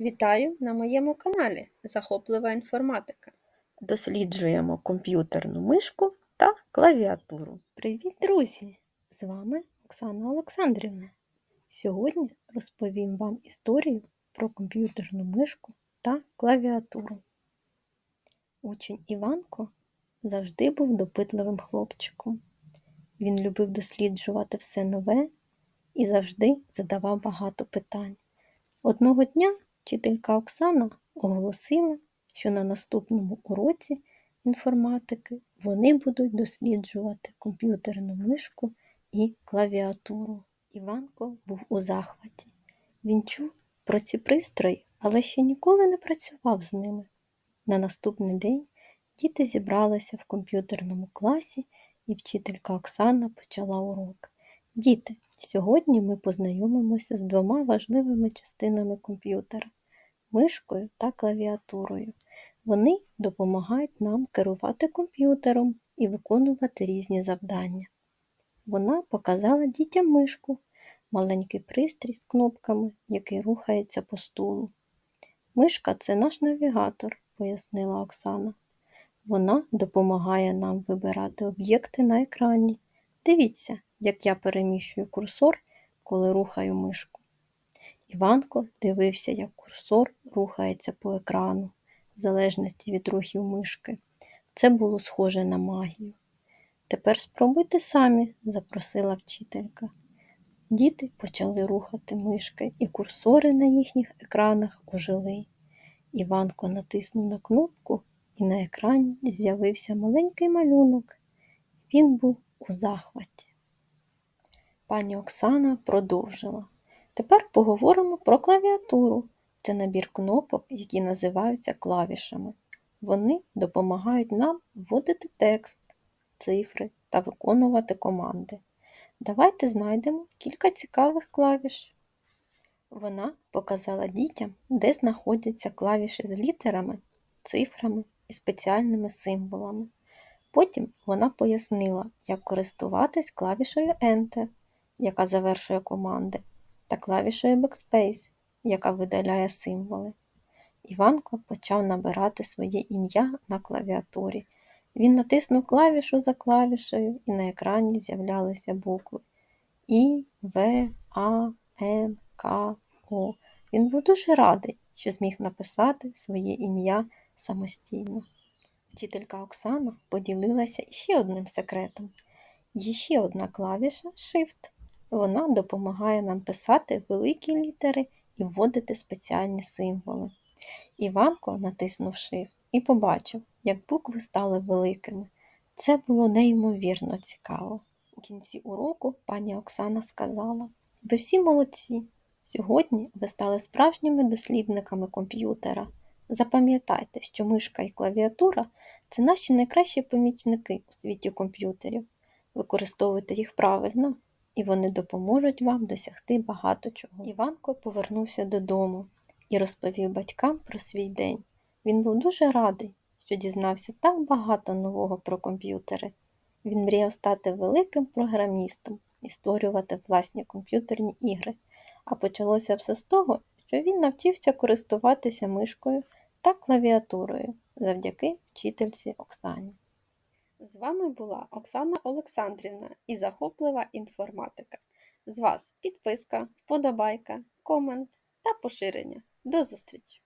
Вітаю на моєму каналі Захоплива інформатика. Досліджуємо комп'ютерну мишку та клавіатуру. Привіт, друзі! З вами Оксана Олександрівна. Сьогодні розповім вам історію про комп'ютерну мишку та клавіатуру. Учень Іванко завжди був допитливим хлопчиком. Він любив досліджувати все нове і завжди задавав багато питань. Одного дня вчителька Оксана оголосила, що на наступному уроці інформатики вони будуть досліджувати комп'ютерну мишку і клавіатуру. Іванко був у захваті. Він чув про ці пристрої, але ще ніколи не працював з ними. На наступний день діти зібралися в комп'ютерному класі, і вчителька Оксана почала урок. Діти, сьогодні ми познайомимося з двома важливими частинами комп'ютера мишкою та клавіатурою. Вони допомагають нам керувати комп'ютером і виконувати різні завдання. Вона показала дітям мишку, маленький пристрій з кнопками, який рухається по стулу. Мишка це наш навігатор, пояснила Оксана. Вона допомагає нам вибирати об'єкти на екрані. Дивіться, як я переміщую курсор, коли рухаю мишку. Іванко дивився, як курсор рухається по екрану, в залежності від рухів мишки. Це було схоже на магію. Тепер спробуйте самі, запросила вчителька. Діти почали рухати мишки, і курсори на їхніх екранах ожили. Іванко натиснув на кнопку, і на екрані з'явився маленький малюнок. Він був у захваті. Пані Оксана продовжила. Тепер поговоримо про клавіатуру. Це набір кнопок, які називаються клавішами. Вони допомагають нам вводити текст, цифри та виконувати команди. Давайте знайдемо кілька цікавих клавіш. Вона показала дітям, де знаходяться клавіші з літерами, цифрами і спеціальними символами. Потім вона пояснила, як користуватись клавішою Enter, яка завершує команди, та клавішою Backspace, яка видаляє символи. Іванко почав набирати своє ім'я на клавіатурі. Він натиснув клавішу за клавішею, і на екрані з'являлися букви І, В, А, Н, К, О. Він був дуже радий, що зміг написати своє ім'я самостійно. Вчителька Оксана поділилася ще одним секретом. Є ще одна клавіша Shift. Вона допомагає нам писати великі літери і вводити спеціальні символи. Іванко натиснув Shift і побачив, як букви стали великими. Це було неймовірно цікаво. У кінці уроку пані Оксана сказала: Ви всі молодці! Сьогодні ви стали справжніми дослідниками комп'ютера. Запам'ятайте, що мишка і клавіатура це наші найкращі помічники у світі комп'ютерів. Використовуйте їх правильно, і вони допоможуть вам досягти багато чого. Іванко повернувся додому і розповів батькам про свій день. Він був дуже радий, що дізнався так багато нового про комп'ютери. Він мріяв стати великим програмістом і створювати власні комп'ютерні ігри. А почалося все з того, що він навчився користуватися мишкою та клавіатурою завдяки вчительці Оксані. З вами була Оксана Олександрівна і захоплива інформатика. З вас підписка, вподобайка, комент та поширення. До зустрічі!